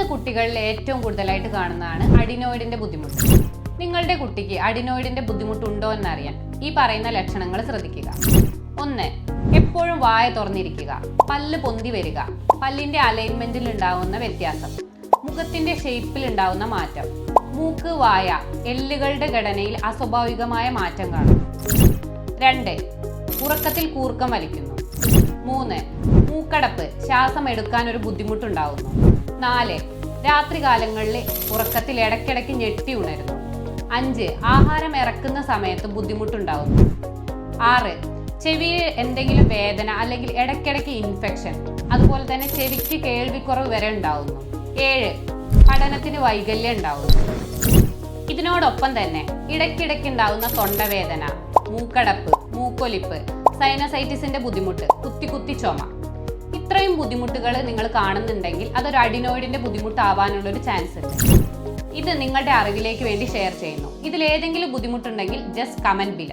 ഇന്ന് കുട്ടികളിൽ ഏറ്റവും കൂടുതലായിട്ട് കാണുന്നതാണ് അഡിനോയിഡിന്റെ ബുദ്ധിമുട്ട്. നിങ്ങളുടെ കുട്ടിക്ക് അഡിനോയിഡിന്റെ ബുദ്ധിമുട്ടുണ്ടോ എന്നറിയാൻ ഈ പറയുന്ന ലക്ഷണങ്ങൾ ശ്രദ്ധിക്കുക. ഒന്ന് എപ്പോഴും വായ തുറന്നിരിക്കുക പല്ല് പൊന്തി വരിക പല്ലിന്റെ അലൈൻമെന്റിൽ ഉണ്ടാകുന്ന വ്യത്യാസം മുഖത്തിന്റെ ഷേപ്പിൽ ഉണ്ടാകുന്ന മാറ്റം മൂക്ക് വായ എല്ലുകളുടെ ഘടനയിൽ അസ്വാഭാവികമായ മാറ്റം കാണും. രണ്ട് ഉറക്കത്തിൽ കൂർക്കം വലിക്കുന്നു. മൂന്ന് മൂക്കടപ്പ് ശ്വാസം എടുക്കാൻ ഒരു ബുദ്ധിമുട്ടുണ്ടാവുന്നു. നാല്. രാത്രികാലങ്ങളിൽ ഉറക്കത്തിൽ ഇടയ്ക്കിടയ്ക്ക് ഞെട്ടി ഉണരുന്നു. അഞ്ച്. ആഹാരം ഇറക്കുന്ന സമയത്ത് ബുദ്ധിമുട്ടുണ്ടാകുന്നു ആറ്. ചെവിയിൽ എന്തെങ്കിലും വേദന അല്ലെങ്കിൽ ഇടയ്ക്കിടയ്ക്ക് ഇൻഫെക്ഷൻ അതുപോലെ തന്നെ ചെവിക്ക് കേൾവിക്കുറവ് വരെ ഉണ്ടാവുന്നു. ഏഴ്. പഠനത്തിന് വൈകല്യം ഉണ്ടാവുന്നു. ഇതിനോടൊപ്പം തന്നെ ഇടയ്ക്കിടയ്ക്ക് ഉണ്ടാവുന്ന തൊണ്ടവേദന മൂക്കടപ്പ് മൂക്കൊലിപ്പ് സൈനസൈറ്റിസിന്റെ ബുദ്ധിമുട്ട് കുത്തി കുത്തി ചുമ. ബുദ്ധിമുട്ടുകൾ നിങ്ങൾ കാണുന്നുണ്ടെങ്കിൽ അതൊരു അഡിനോയിഡിന്റെ ബുദ്ധിമുട്ടാവാനുള്ള ഒരു ചാൻസ് ഉണ്ട്. ഇത് നിങ്ങളുടെ അറിവിലേക്ക് വേണ്ടി ഷെയർ ചെയ്യുന്നു. ഇതിൽ ഏതെങ്കിലും ബുദ്ധിമുട്ടുണ്ടെങ്കിൽ ജസ്റ്റ് കമന്റ് ബിലോ